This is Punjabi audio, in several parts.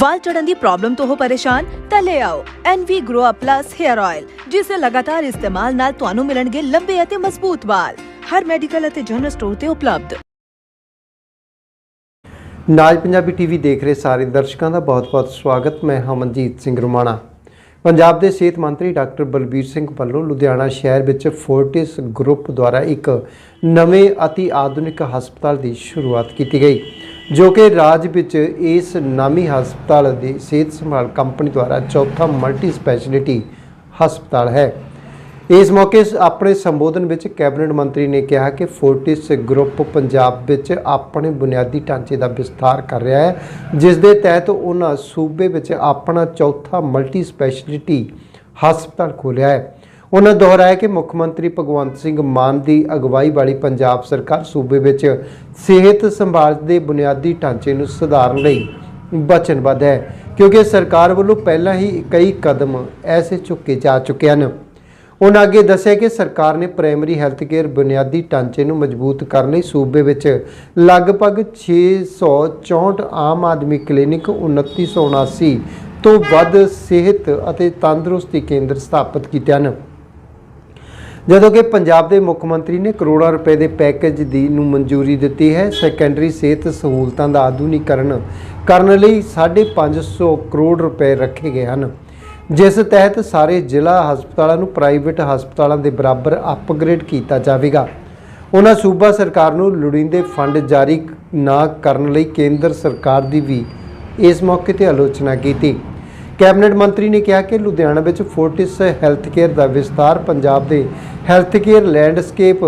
ਵਾਲ ਝੜਨ ਦੀ ਪ੍ਰੋਬਲਮ ਤੋਂ ਹੋ ਪਰੇਸ਼ਾਨ, ਤਾਂ ਲੈ ਆਓ NV Grow Up Plus Hair Oil ਜਿਸ ਦੇ ਲਗਾਤਾਰ ਇਸਤੇਮਾਲ ਨਾਲ ਤੁਹਾਨੂੰ ਮਿਲਣਗੇ ਲੰਬੇ ਅਤੇ ਮਜ਼ਬੂਤ ਵਾਲ। ਹਰ ਮੈਡੀਕਲ ਅਤੇ ਜਨਰਲ ਸਟੋਰ ਤੇ ਉਪਲਬਧ। ਨਾਜ ਪੰਜਾਬੀ ਟੀਵੀ ਦੇਖ ਰਹੇ ਸਾਰੇ ਦਰਸ਼ਕਾਂ ਦਾ ਬਹੁਤ-ਬਹੁਤ ਸਵਾਗਤ। ਮੈਂ ਹਮਨਜੀਤ ਸਿੰਘ ਰੁਮਾਣਾ। ਪੰਜਾਬ ਦੇ ਸਿਹਤ ਮੰਤਰੀ ਡਾਕਟਰ ਬਲਬੀਰ ਸਿੰਘ ਵੱਲੋਂ ਲੁਧਿਆਣਾ ਸ਼ਹਿਰ ਵਿੱਚ ਫੋਰਟਿਸ ਗਰੁੱਪ ਦੁਆਰਾ ਇੱਕ ਨਵੇਂ ਅਤੀ ਆਧੁਨਿਕ ਹਸਪਤਾਲ ਦੀ ਸ਼ੁਰੂਆਤ ਕੀਤੀ ਗਈ। ਜੋ ਕਿ ਰਾਜ ਵਿੱਚ ਇਸ ਨਾਮੀ ਹਸਪਤਾਲ ਦੀ ਸਿਹਤ ਸੰਭਾਲ ਕੰਪਨੀ ਦੁਆਰਾ ਚੌਥਾ ਮਲਟੀ ਸਪੈਸ਼ਲਿਟੀ ਹਸਪਤਾਲ ਹੈ। ਇਸ ਮੌਕੇ ਆਪਣੇ ਸੰਬੋਧਨ ਵਿੱਚ ਕੈਬਨਿਟ ਮੰਤਰੀ ਨੇ ਕਿਹਾ ਕਿ ਫੋਰਟਿਸ ਗਰੁੱਪ ਪੰਜਾਬ ਵਿੱਚ ਆਪਣੇ ਬੁਨਿਆਦੀ ਢਾਂਚੇ ਦਾ ਵਿਸਥਾਰ ਕਰ ਰਿਹਾ ਹੈ, ਜਿਸ ਦੇ ਤਹਿਤ ਉਹਨਾਂ ਸੂਬੇ ਵਿੱਚ ਆਪਣਾ ਚੌਥਾ ਮਲਟੀ ਸਪੈਸ਼ਲਿਟੀ ਹਸਪਤਾਲ ਖੋਲ੍ਹਿਆ ਹੈ। ਉਹਨਾਂ ਦੁਹਰਾਇਆ ਕਿ ਮੁੱਖ ਮੰਤਰੀ ਭਗਵੰਤ ਸਿੰਘ ਮਾਨ ਦੀ ਅਗਵਾਈ ਵਾਲੀ ਪੰਜਾਬ ਸਰਕਾਰ ਸੂਬੇ ਵਿੱਚ ਸਿਹਤ ਸੰਭਾਲ ਦੇ ਬੁਨਿਆਦੀ ਢਾਂਚੇ ਨੂੰ ਸੁਧਾਰਨ ਲਈ ਵਚਨਬੱਧ ਹੈ, ਕਿਉਂਕਿ ਸਰਕਾਰ ਵੱਲੋਂ ਪਹਿਲਾਂ ਹੀ ਕਈ ਕਦਮ ਐਸੇ ਚੁੱਕੇ ਜਾ ਚੁੱਕੇ ਹਨ। ਉਹਨਾਂ ਅੱਗੇ ਦੱਸਿਆ ਕਿ ਸਰਕਾਰ ਨੇ ਪ੍ਰਾਇਮਰੀ ਹੈਲਥ ਕੇਅਰ ਬੁਨਿਆਦੀ ਢਾਂਚੇ ਨੂੰ ਮਜ਼ਬੂਤ ਕਰਨ ਲਈ ਸੂਬੇ ਵਿੱਚ ਲਗਭਗ 664 ਆਮ ਆਦਮੀ ਕਲੀਨਿਕ 2979 ਤੋਂ ਵੱਧ ਸਿਹਤ ਅਤੇ ਤੰਦਰੁਸਤੀ ਕੇਂਦਰ ਸਥਾਪਿਤ ਕੀਤੇ ਹਨ। ਜਦੋਂ ਕਿ ਪੰਜਾਬ ਦੇ ਮੁੱਖ ਮੰਤਰੀ ਨੇ ਕਰੋੜਾਂ ਰੁਪਏ ਦੇ ਪੈਕੇਜ ਦੀ ਨੂੰ ਮਨਜ਼ੂਰੀ ਦਿੱਤੀ ਹੈ ਸੈਕੰਡਰੀ ਸਿਹਤ ਸਹੂਲਤਾਂ ਦਾ ਆਧੁਨਿਕਰਨ ਕਰਨ ਲਈ 550 ਕਰੋੜ ਰੁਪਏ ਰੱਖੇ ਗਏ ਹਨ। ਜਿਸ ਤਹਿਤ ਸਾਰੇ ਜ਼ਿਲ੍ਹਾ ਹਸਪਤਾਲਾਂ ਨੂੰ ਪ੍ਰਾਈਵੇਟ ਹਸਪਤਾਲਾਂ ਦੇ ਬਰਾਬਰ ਅਪਗ੍ਰੇਡ ਕੀਤਾ ਜਾਵੇਗਾ। ਉਹਨਾਂ ਸੂਬਾ ਸਰਕਾਰ ਨੂੰ ਲੋੜੀਂਦੇ ਫੰਡ ਜਾਰੀ ਨਾ ਕਰਨ ਲਈ ਕੇਂਦਰ ਸਰਕਾਰ ਦੀ ਵੀ ਇਸ ਮੌਕੇ ਤੇ ਆਲੋਚਨਾ ਕੀਤੀ। ਕੈਬਨਿਟ ਮੰਤਰੀ ਨੇ ਕਿਹਾ ਕਿ ਲੁਧਿਆਣਾ ਵਿੱਚ ਫੋਰਟਿਸ ਹੈਲਥ ਕੇਅਰ ਦਾ ਵਿਸਤਾਰ ਪੰਜਾਬ ਦੇ ਹੈਲਥ ਕੇਅਰ ਲੈਂਡਸਕੇਪ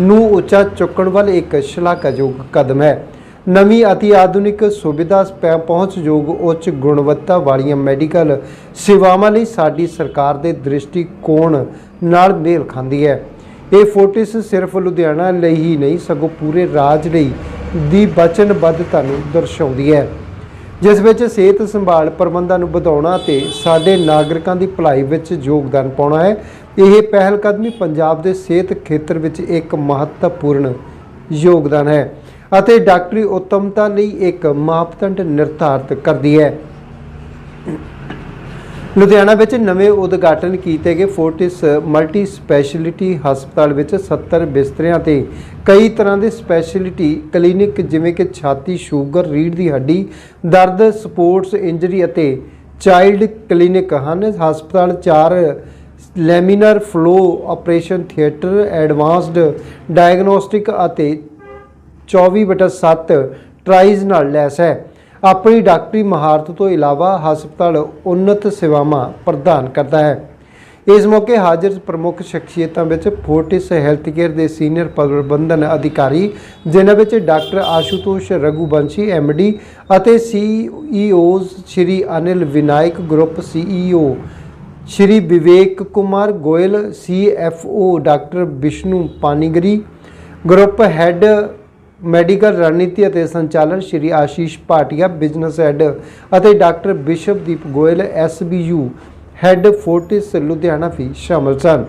ਨੂੰ ਉੱਚਾ ਚੁੱਕਣ ਵੱਲ ਇੱਕ ਸ਼ਲਾਘਾਯੋਗ ਕਦਮ ਹੈ। ਨਵੀਂ ਅਤੀ ਆਧੁਨਿਕ ਸੁਵਿਧਾ ਪੈ- ਪਹੁੰਚਯੋਗ ਉੱਚ ਗੁਣਵੱਤਾ ਵਾਲੀਆਂ ਮੈਡੀਕਲ ਸੇਵਾਵਾਂ ਲਈ ਸਾਡੀ ਸਰਕਾਰ ਦੇ ਦ੍ਰਿਸ਼ਟੀਕੋਣ ਨਾਲ ਮੇਲ ਖਾਂਦੀ ਹੈ। ਇਹ ਫੋਰਟਿਸ ਸਿਰਫ ਲੁਧਿਆਣਾ ਲਈ ਹੀ ਨਹੀਂ, ਸਗੋਂ ਪੂਰੇ ਰਾਜ ਲਈ ਦੀ ਵਚਨਬੱਧਤਾ ਨੂੰ ਦਰਸਾਉਂਦੀ ਹੈ। ਜਿਸ ਵਿੱਚ ਸਿਹਤ ਸੰਭਾਲ ਪ੍ਰਬੰਧਾਂ ਨੂੰ ਵਧਾਉਣਾ ਤੇ ਸਾਡੇ ਨਾਗਰਿਕਾਂ ਦੀ ਭਲਾਈ ਵਿੱਚ ਯੋਗਦਾਨ ਪਾਉਣਾ ਹੈ। ਇਹ ਪਹਿਲ ਕਦਮੀ ਪੰਜਾਬ ਦੇ ਸਿਹਤ ਖੇਤਰ ਵਿੱਚ ਇੱਕ ਮਹੱਤਵਪੂਰਨ ਯੋਗਦਾਨ ਹੈ ਅਤੇ ਡਾਕਟਰੀ ਉੱਤਮਤਾ ਲਈ ਇੱਕ ਮਾਪਦੰਡ ਨਿਰਧਾਰਤ ਕਰਦੀ ਹੈ। ਲੁਧਿਆਣਾ ਵਿੱਚ ਨਵੇਂ ਉਦਘਾਟਨ ਕੀਤੇ ਗਏ ਫੋਰਟਿਸ ਮਲਟੀ ਸਪੈਸ਼ਲਿਟੀ ਹਸਪਤਾਲ ਵਿੱਚ 70 ਬਿਸਤਰਿਆਂ ਤੇ ਕਈ ਤਰ੍ਹਾਂ ਦੇ ਸਪੈਸ਼ਲਿਟੀ ਕਲੀਨਿਕ, ਜਿਵੇਂ ਕਿ ਛਾਤੀ, ਸ਼ੂਗਰ, ਰੀੜ੍ਹ ਦੀ ਹੱਡੀ, ਦਰਦ, ਸਪੋਰਟਸ, ਇੰਜਰੀ ਅਤੇ ਚਾਈਲਡ ਕਲੀਨਿਕ ਹਨ। ਹਸਪਤਾਲ ਚਾਰ laminar flow operation theatre, advanced diagnostic ਅਤੇ 24/7 ਟਰਾਈਜ਼ ਨਾਲ ਲੈਸ ਹੈ। ਆਪਣੀ ਡਾਕਟਰੀ ਮਹਾਰਤ ਤੋਂ ਇਲਾਵਾ ਹਸਪਤਾਲ ਉન્નਤ ਸੇਵਾਵਾਂ ਪ੍ਰਦਾਨ ਕਰਦਾ ਹੈ। ਇਸ ਮੌਕੇ ਹਾਜ਼ਰ ਪ੍ਰਮੁੱਖ ਸ਼ਖਸੀਅਤਾਂ ਵਿੱਚ ਫੋਰਟਿਸ ਹੈਲਥ ਕੇਅਰ ਦੇ ਸੀਨੀਅਰ ਪ੍ਰਬੰਧਨ ਅਧਿਕਾਰੀ, ਜਿਨ੍ਹਾਂ ਵਿੱਚ ਡਾਕਟਰ ਆਸ਼ੂਤੋਸ਼ ਰਘੁਬੰਸ਼ੀ ਐਮਡੀ ਅਤੇ CEOs Shri Anil Vinayak group CEO Shri Vivek Kumar Goyal CFO doctor Vishnu Panigrahi, group head medical ਰਣਨੀਤੀ ਅਤੇ ਸੰਚਾਲਨ ਸ਼੍ਰੀ ਆਸ਼ੀਸ਼ ਭਾਟੀਆ, ਬਿਜ਼ਨਸ ਹੈੱਡ ਅਤੇ doctor Bishapdeep Goyal SBU head Fortis Ludhiana ਵੀ ਸ਼ਾਮਲ ਸਨ।